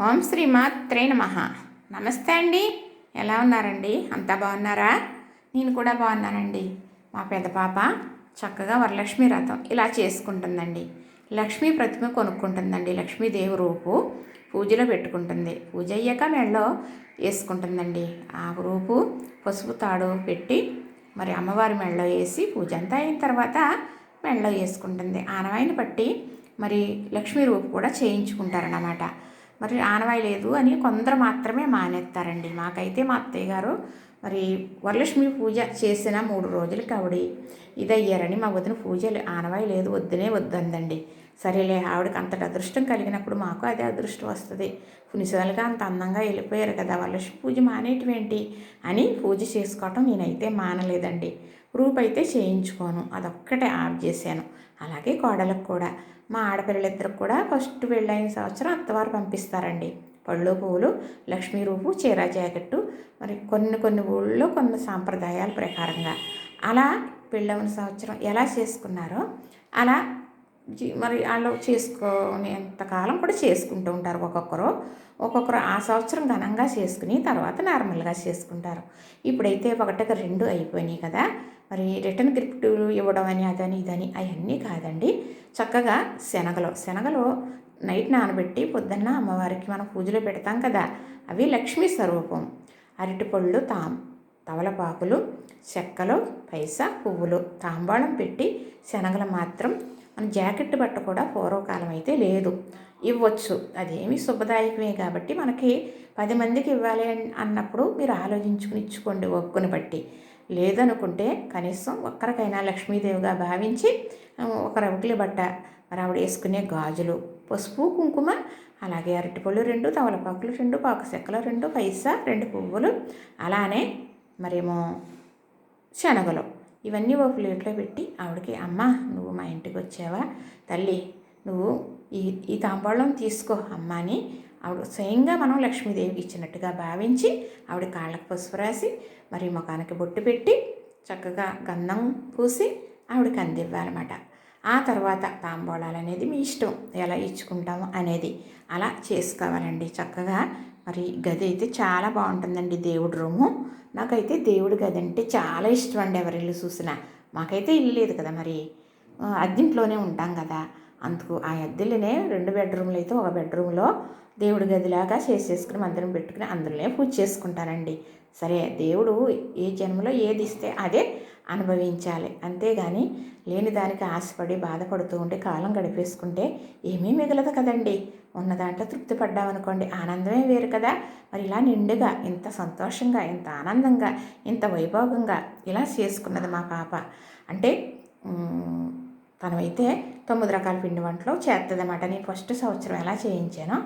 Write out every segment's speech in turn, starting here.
ఓం శ్రీ మాత్రే నమ. నమస్తే అండి. ఎలా ఉన్నారండి? అంతా బాగున్నారా? నేను కూడా బాగున్నానండి. మా పెద్ద పాప చక్కగా వరలక్ష్మి రథం ఇలా చేసుకుంటుందండి. లక్ష్మీ ప్రతిమ కొనుక్కుంటుందండి. లక్ష్మీదేవి రూపు పూజలో పెట్టుకుంటుంది. పూజ అయ్యాక మెళ్ళో వేసుకుంటుందండి. ఆ రూపు పసుపు తాడు పెట్టి మరి అమ్మవారి మెళ్ళో వేసి పూజ అంతా అయిన తర్వాత మెళ్ళో వేసుకుంటుంది. ఆనవాయిని బట్టి మరి లక్ష్మీ రూపు కూడా చేయించుకుంటారన్నమాట. మరి ఆనవాయి లేదు అని కొందరు మాత్రమే మానేస్తారండి మాకైతే మా అత్తయ్య గారు మరి వరలక్ష్మి పూజ చేసిన మూడు రోజులకి ఆవిడ ఇదయ్యారని మా వదిన పూజలు ఆనవాయి లేదు వద్దునే వద్దందండి సరేలే ఆవిడకి అంతటి అదృష్టం కలిగినప్పుడు మాకు అదే అదృష్టం వస్తుంది. పునిసలుగా అంత అందంగా వెళ్ళిపోయారు కదా వరలక్ష్మి పూజ మానేటివేంటి అని పూజ చేసుకోవటం నేనైతే మానలేదండి. రూప్ అయితే చేయించుకోను అదొక్కటే ఆఫ్ చేశాను. అలాగే కోడలకు కూడా. మా ఆడపిల్లలిద్దరికి కూడా ఫస్ట్ పెళ్ళైన సంవత్సరం అత్తవారు పంపిస్తారండి. పళ్ళు పువ్వులు లక్ష్మీ రూపు చీర జాకెట్టు మరి కొన్ని కొన్ని ఊళ్ళో కొన్ని సాంప్రదాయాల ప్రకారంగా. అలా పెళ్ళవని సంవత్సరం ఎలా చేసుకున్నారో అలా మరి వాళ్ళు చేసుకునేంతకాలం కూడా చేసుకుంటూ ఉంటారు ఒక్కొక్కరు. ఒక్కొక్కరు ఆ సంవత్సరం ఘనంగా చేసుకుని తర్వాత నార్మల్గా చేసుకుంటారు. ఇప్పుడైతే ఒకటికి రెండు అయిపోయినాయి కదా. మరి రిటర్న్ గిఫ్ట్ ఇవ్వడం అని అదని ఇదని అవన్నీ కాదండి. చక్కగా శనగలు శనగలు నైట్ నానబెట్టి పొద్దున్న అమ్మవారికి మనం పూజలో పెడతాం కదా. అవి లక్ష్మీ స్వరూపం. అరటిపళ్ళు తాం. తవలపాకులు చెక్కలు పైసా పువ్వులు తాంబాళం పెట్టి శనగలు మాత్రం మన జాకెట్ బట్ట కూడా పూర్వకాలం అయితే లేదు. ఇవ్వచ్చు. అదేమి శుభదాయకమే కాబట్టి మనకి పది మందికి ఇవ్వాలి అన్నప్పుడు మీరు ఆలోచించుకుని ఇచ్చుకోండి బట్టి. లేదనుకుంటే కనీసం ఒక్కరికైనా లక్ష్మీదేవిగా భావించి ఒక రవికిలి బట్ట మరి ఆవిడ వేసుకునే గాజులు పసుపు కుంకుమ అలాగే అరటిపళ్ళు రెండు తవలపాకులు రెండు పాకు చెక్కలు రెండు పైసా రెండు పువ్వులు అలానే మరేమో శనగలు. ఇవన్నీ ఓ ప్లేట్లో పెట్టి ఆవిడకి అమ్మ నువ్వు మా ఇంటికి వచ్చావా తల్లి నువ్వు ఈ ఈ తాంబాళం తీసుకో అమ్మ అని ఆవిడ స్వయంగా మనం లక్ష్మీదేవికి ఇచ్చినట్టుగా భావించి ఆవిడ కాళ్ళకు పసుపు రాసి మరి ముఖానికి బొట్టు పెట్టి చక్కగా గంధం పూసి ఆవిడకి అందివ్వాలన్నమాట. ఆ తర్వాత తాంబూలాలు అనేది మీ ఇష్టం ఎలా ఇచ్చుకుంటాము అనేది అలా చేసుకోవాలండి. చక్కగా మరి గది అయితే చాలా బాగుంటుందండి దేవుడి రూము. నాకైతే దేవుడి గది అంటే చాలా ఇష్టం అండి ఎవరి ఇల్లు చూసినా. మాకైతే ఇల్లు లేదు కదా మరి. అద్దింట్లోనే ఉంటాం కదా. అందుకు ఆ అద్దెలనే రెండు బెడ్రూమ్లు అయితే ఒక బెడ్రూమ్లో దేవుడి గదిలాగా చేసేసుకుని మందిరం పెట్టుకుని అందులోనే పూజ చేసుకుంటానండి. సరే దేవుడు ఏ జన్మలో ఏది ఇస్తే అదే అనుభవించాలి. అంతేగాని లేని దానికి ఆశపడి బాధపడుతూ ఉంటే కాలం గడిపేసుకుంటే ఏమీ మిగలదు కదండి. ఉన్న దాంట్లో తృప్తి పడ్డామనుకోండి ఆనందమే వేరు కదా. మరి ఇలా నిండుగా ఇంత సంతోషంగా ఇంత ఆనందంగా ఇంత వైభోగంగా ఇలా చేసుకున్నది మా పాప. అంటే తనమైతే తొమ్మిది రకాల పిండి వంటలు చేస్తుందన్నమాట నేను ఫస్ట్ సంవత్సరం ఎలా చేయించానో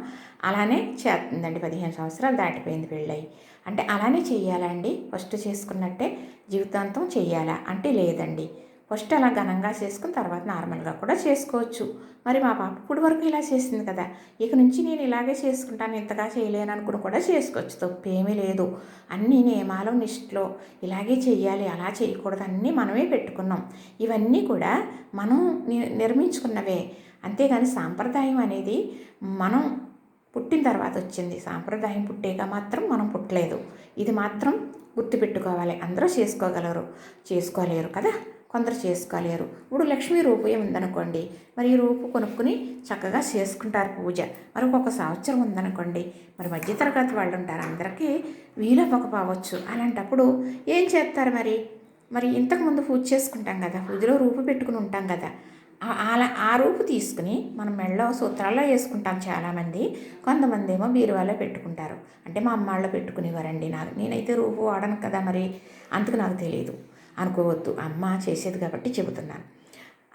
అలానే చేస్తుందండి పదిహేను సంవత్సరాలు దాటిపోయింది పెళ్ళయి. అంటే అలానే చేయాలండి ఫస్ట్ చేసుకున్నట్టే జీవితాంతం చెయ్యాలా అంటే లేదండి. ఫస్ట్ అలా ఘనంగా చేసుకుని తర్వాత నార్మల్గా కూడా చేసుకోవచ్చు. మరి మా పాప ఇప్పుడు వరకు ఇలా చేసింది కదా. ఇక నుంచి నేను ఇలాగే చేసుకుంటాను ఇంతగా చేయలేను అనుకుని కూడా చేసుకోవచ్చు. తప్పేమీ లేదు. అన్ని నియమాలు నిష్ఠలో ఇలాగే చేయాలి అలా చేయకూడదు అన్నీ మనమే పెట్టుకున్నాం. ఇవన్నీ కూడా మనం ని- నిర్మించుకున్నవే. అంతేగాని సాంప్రదాయం అనేది మనం పుట్టిన తర్వాత వచ్చింది. సాంప్రదాయం పుట్టేగా మాత్రం మనం పుట్టలేదు. ఇది మాత్రం గుర్తుపెట్టుకోవాలి. అందరూ చేసుకోగలరు. చేసుకోలేరు కదా. కొందరు చేసుకోలేరు. ఇప్పుడు లక్ష్మీ రూపు ఉందనుకోండి మరి ఈ రూపు కొనుక్కుని చక్కగా చేసుకుంటారు పూజ. మరి ఒక్కొక్క సంవత్సరం ఉందనుకోండి. మరి మధ్యతరగతి వాళ్ళు ఉంటారు అందరికీ వీలవ్వకపోవచ్చు అలాంటప్పుడు ఏం చేస్తారు మరి? మరి ఇంతకుముందు పూజ చేసుకుంటాం కదా. పూజలో రూపు పెట్టుకుని ఉంటాం కదా. అలా ఆ రూపు తీసుకుని మనం మెళ్ళో సూత్రాల్లో వేసుకుంటాం చాలామంది. కొంతమంది ఏమో బీరువాలో పెట్టుకుంటారు. అంటే మా అమ్మాళ్ళు పెట్టుకునేవారండి. నాకు నేనైతే రూపు వాడను కదా మరి. అందుకు నాకు తెలియదు అనుకోవద్దు. అమ్మ చేసేది కాబట్టి చెబుతున్నాను.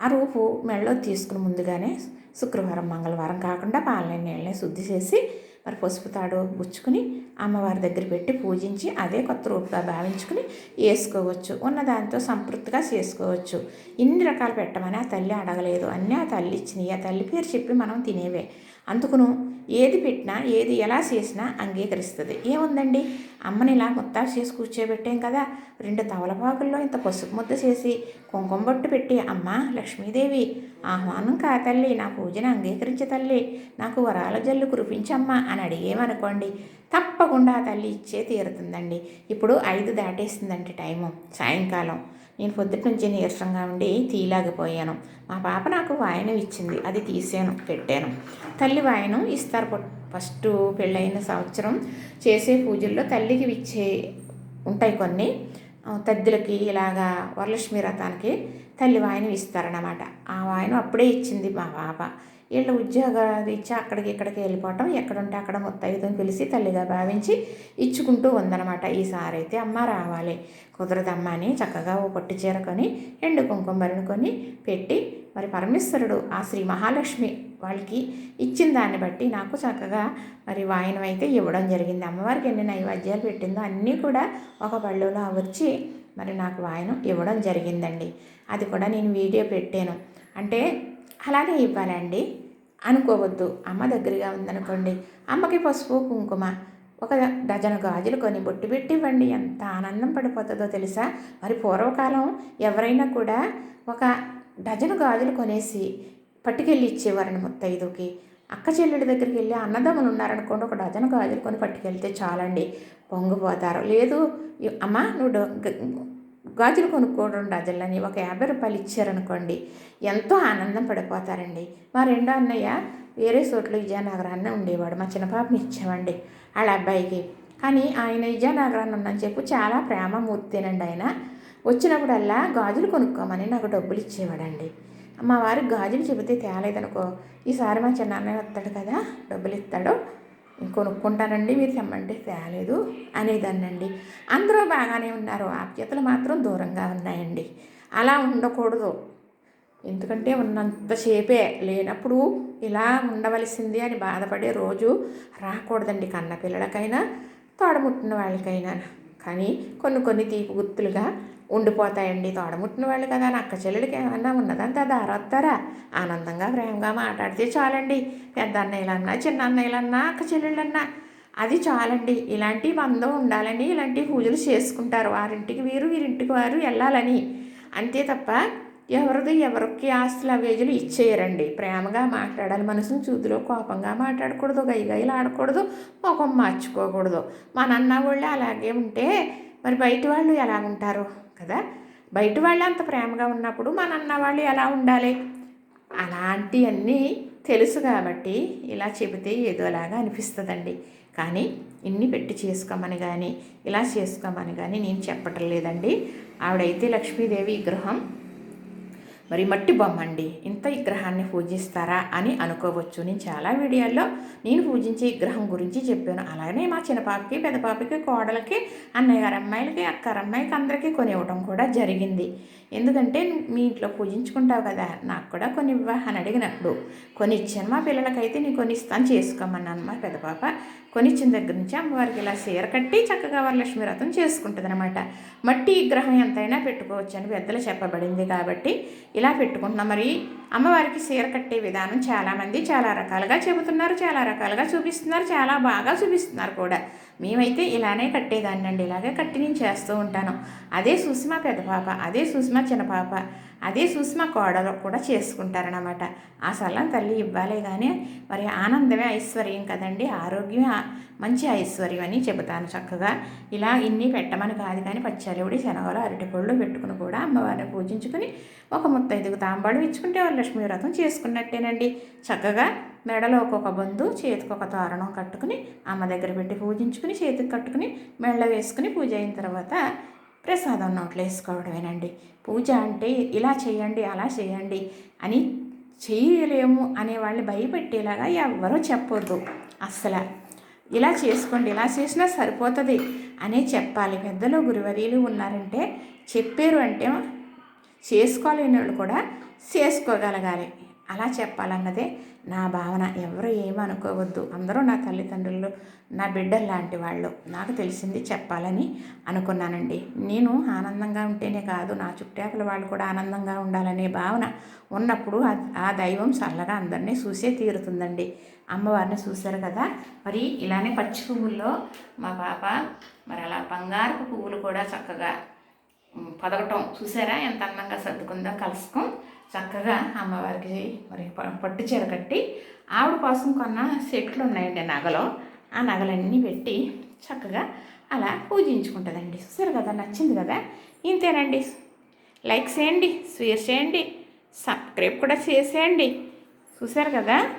ఆ రూపు మెళ్ళో తీసుకుని ముందుగానే శుక్రవారం మంగళవారం కాకుండా పాలనే నీళ్ళని శుద్ధి చేసి మరి పసుపు తాడు గుచ్చుకుని అమ్మవారి దగ్గర పెట్టి పూజించి అదే కొత్త రూపుగా భావించుకుని వేసుకోవచ్చు ఉన్న దాంతో సంతృప్తిగా చేసుకోవచ్చు. ఇన్ని రకాలు పెట్టమని ఆ తల్లి అడగలేదు. అన్నీ ఆ తల్లి ఇచ్చినాయి. ఆ తల్లి పేరు చెప్పి మనం తినేవే. అందుకును ఏది పెట్టినా ఏది ఎలా చేసినా అంగీకరిస్తుంది. ఏముందండి? అమ్మని ఇలా ముత్తాసు చేసి కూర్చోబెట్టాం కదా. రెండు తవలపాకుల్లో ఇంత పసుపు ముద్ద చేసి కుంకుమ బొట్టు పెట్టి అమ్మ లక్ష్మీదేవి ఆహ్వానం కా తల్లి నా పూజను అంగీకరించే తల్లి నాకు వరాల జల్లు కురిపించమ్మా అని అడిగేమనుకోండి తప్పకుండా ఆ తల్లి ఇచ్చే తీరుతుందండి. ఇప్పుడు ఐదు దాటేసిందండి టైము సాయంకాలం. నేను పొద్దుటి నుంచి నీరసంగా ఉండి తీయలేకపోయాను మా పాప నాకు వాయనం ఇచ్చింది. అది తీసాను పెట్టాను. తల్లి వాయనం ఇస్తారు ఫస్ట్ పెళ్ళైన సంవత్సరం చేసే పూజల్లో తల్లికి ఇచ్చే ఉంటాయి కొన్ని. తద్దులకి ఇలాగా వరలక్ష్మి రథానికి తల్లి వాయనం ఇస్తారన్నమాట. ఆ వాయనం అప్పుడే ఇచ్చింది మా పాప. వీళ్ళ ఉద్యోగ ఇచ్చి అక్కడికి ఇక్కడికి వెళ్ళిపోవటం ఎక్కడుంటే అక్కడ ముత్తైదుని పిలిచి తల్లిగా భావించి ఇచ్చుకుంటూ ఉందన్నమాట. ఈసారి అయితే అమ్మ రావాలి. కుదరదమ్మ అని చక్కగా ఓ పట్టు చీర కొని ఎండు కుంకుమ కొని పెట్టి మరి పరమేశ్వరుడు ఆ శ్రీ మహాలక్ష్మి వాళ్ళకి ఇచ్చిన దాన్ని బట్టి నాకు చక్కగా మరి వాయనం అయితే ఇవ్వడం జరిగింది. అమ్మవారికి ఎన్ని నైవేద్యాలు పెట్టిందో అన్నీ కూడా ఒక పళ్ళులో వచ్చి మరి నాకు వాయనం ఇవ్వడం జరిగిందండి. అది కూడా నేను వీడియో పెట్టాను. అంటే అలాగే ఇవ్వాలండి. అనుకోవద్దు. అమ్మ దగ్గరగా ఉందనుకోండి. అమ్మకి పసుపు కుంకుమ ఒక డజన్ గాజులు కొని బొట్టు పెట్టి ఇవ్వండి ఎంత ఆనందం పడిపోతుందో తెలుసా? మరి పూర్వకాలం ఎవరైనా కూడా ఒక డజను గాజులు కొనేసి పట్టుకెళ్ళి ఇచ్చేవారని ముత్తైదుకి అక్క చెల్లెడి దగ్గరికి వెళ్ళి అన్నదమ్ములు ఉన్నారనుకోండి ఒక డజన్ గాజులు కొని పట్టుకెళ్తే చాలండి. పొంగిపోతారు. లేదు అమ్మ నువ్వు గాజులు కొనుక్కోవడం డజన్లని ఒక యాభై రూపాయలు ఇచ్చారనుకోండి ఎంతో ఆనందం పడిపోతారండి. మా రెండో అన్నయ్య వేరే చోట్ల విజయనగరాన్ని ఉండేవాడు మా చిన్నపాపని ఇచ్చామండి వాళ్ళ అబ్బాయికి. కానీ ఆయన విజయనగరాన్ని ఉందని చెప్పి చాలా ప్రేమమూర్తేనండి ఆయన. వచ్చినప్పుడల్లా గాజులు కొనుక్కోమని నాకు డబ్బులు ఇచ్చేవాడండి. మా వారికి గాజులు చెబితే తేలేదనుకో ఈసారి మా చిన్న వస్తాడు కదా డబ్బులు ఇస్తాడు. కొనుక్కుంటానండి మీరు తెమ్మంటే తేలేదు అనేదాన్నండి. అందరూ బాగానే ఉన్నారు. ఆప్యతలు మాత్రం దూరంగా ఉన్నాయండి. అలా ఉండకూడదు. ఎందుకంటే ఉన్నంతసేపే లేనప్పుడు ఇలా ఉండవలసింది అని బాధపడే రోజు రాకూడదండి. కన్న పిల్లలకైనా తోడముట్టిన వాళ్ళకైనా. కానీ కొన్ని కొన్ని తీపి గుర్తులుగా ఉండిపోతాయండి. తోడముట్టిన వాళ్ళు కదా అక్క చెల్లెలకి ఏమన్నా ఉన్నదంతా దారొస్తారా ఆనందంగా ప్రేమగా మాట్లాడితే చాలండి. పెద్ద అన్నయ్యలన్నా చిన్న అన్నయ్యలన్నా అక్క చెల్లెళ్ళన్నా అది చాలండి. ఇలాంటి బంధం ఉండాలని ఇలాంటి పూజలు చేసుకుంటారు. వారింటికి వీరు వీరింటికి వారు వెళ్ళాలని. అంతే తప్ప ఎవరిది ఎవరికి ఆస్తుల వేజులు ఇచ్చేయరండి. ప్రేమగా మాట్లాడాలి మనసును చూదులో కోపంగా మాట్లాడకూడదు గైగైలు ఆడకూడదు ముఖం మార్చుకోకూడదు. మా అన్న వాళ్ళు అలాగే ఉంటే మరి బయట వాళ్ళు ఎలా ఉంటారు కదా? బయట వాళ్ళు అంత ప్రేమగా ఉన్నప్పుడు మన అన్న వాళ్ళు ఎలా ఉండాలి? అలాంటివన్నీ తెలుసు కాబట్టి ఇలా చెబితే ఏదోలాగా అనిపిస్తుందండి. కానీ ఇన్ని పెట్టి చేసుకోమని కానీ ఇలా చేసుకోమని కానీ నేను చెప్పటం లేదండి. ఆవిడైతే లక్ష్మీదేవి విగ్రహం మరి మట్టి బొమ్మ అండి ఇంత విగ్రహాన్ని పూజిస్తారా అని అనుకోవచ్చు. నేను చాలా వీడియోల్లో నేను పూజించే విగ్రహం గురించి చెప్పాను. అలాగే మా చిన్నపాపకి పెద్ద పాపకి కోడలకి అన్నయ్య గారు అమ్మాయిలకి అక్కర అమ్మాయికి అందరికీ కొనివ్వడం కూడా జరిగింది. ఎందుకంటే మీ ఇంట్లో పూజించుకుంటావు కదా నాకు కూడా కొన్ని ఇవ్వ అని అడిగినప్పుడు కొని ఇచ్చాను మా పిల్లలకైతే నేను కొనిస్తాను చేసుకోమన్నాను. మా పెద్ద పాప కొనిచ్చిన దగ్గర నుంచి అమ్మవారికి ఇలా చీర కట్టి చక్కగా వరలక్ష్మి వ్రతం చేసుకుంటుంది అనమాట మట్టి విగ్రహం ఎంతైనా పెట్టుకోవచ్చు అని పెద్దలు చెప్పబడింది కాబట్టి ఇలా పెట్టుకుంటున్నాం. మరి అమ్మవారికి చీర కట్టే విధానం చాలామంది చాలా రకాలుగా చెబుతున్నారు చాలా రకాలుగా చూపిస్తున్నారు చాలా బాగా చూపిస్తున్నారు కూడా. మేమైతే ఇలానే కట్టేదాన్ని అండి ఇలాగే కట్టి నేను చేస్తూ ఉంటాను. అదే చూసి పెద్ద పాప అదే చూసి చిన్న పాప అదే చూసి కోడలు కూడా చేసుకుంటారనమాట ఆ సలం తల్లి ఇవ్వాలే కానీ మరి ఆనందమే ఐశ్వర్యం కదండి. ఆరోగ్యమే మంచి ఐశ్వర్యం అని చెబుతాను చక్కగా. ఇలా ఇన్ని పెట్టమని కాదు కానీ పచ్చరివుడి శనగలు అరటిపళ్ళు పెట్టుకుని కూడా అమ్మవారిని పూజించుకుని ఒక ముత్తైదుగు తాంబాడు ఇచ్చుకుంటే వాళ్ళు లక్ష్మీ వ్రతం చేసుకున్నట్టేనండి. చక్కగా మెడలో ఒక్కొక్క బంధు చేతికి ఒక తోరణం కట్టుకుని అమ్మ దగ్గర పెట్టి పూజించుకుని చేతికి కట్టుకుని మెళ్ళ వేసుకుని పూజ అయిన తర్వాత ప్రసాదం నోట్లో వేసుకోవడమేనండి. పూజ అంటే ఇలా చేయండి అలా చేయండి అని చేయలేము అనే వాళ్ళని భయపెట్టేలాగా ఎవ్వరూ చెప్పొద్దు. అస్సలు. ఇలా చేసుకోండి ఇలా చేసినా సరిపోతుంది అనే చెప్పాలి. పెద్దలు గురువర్యులు ఉన్నారంటే చెప్పారు అంటే చేసుకోలేని వాళ్ళు కూడా చేసుకోగలగాలి. అలా చెప్పాలన్నదే నా భావన ఎవరు ఏమనుకోవద్దు అందరూ నా తల్లిదండ్రులు నా బిడ్డలు లాంటి వాళ్ళు. నాకు తెలిసింది చెప్పాలని అనుకున్నానండి. నేను ఆనందంగా ఉంటేనే కాదు నా చుట్టాపల వాళ్ళు కూడా ఆనందంగా ఉండాలనే భావన ఉన్నప్పుడు ఆ దైవం చల్లగా అందరినీ చూసే తీరుతుందండి. అమ్మవారిని చూశారు కదా? మరి ఇలానే పచ్చి పువ్వుల్లో మా పాప మరి అలా బంగారపు పువ్వులు కూడా చక్కగా పదగటం చూసారా? ఎంత అందంగా సర్దుకుందో కలుసుకుం చక్కగా అమ్మవారికి మరి పట్టు చీర కట్టి ఆవిడ కోసం కొన్న సెట్లు ఉన్నాయండి నగలు. ఆ నగలన్నీ పెట్టి చక్కగా అలా పూజించుకుంటుందండి. చూసారు కదా నచ్చింది కదా? ఇంతేనండి. లైక్ చేయండి షేర్ చేయండి సబ్స్క్రైబ్ కూడా చేసేయండి. చూసారు కదా?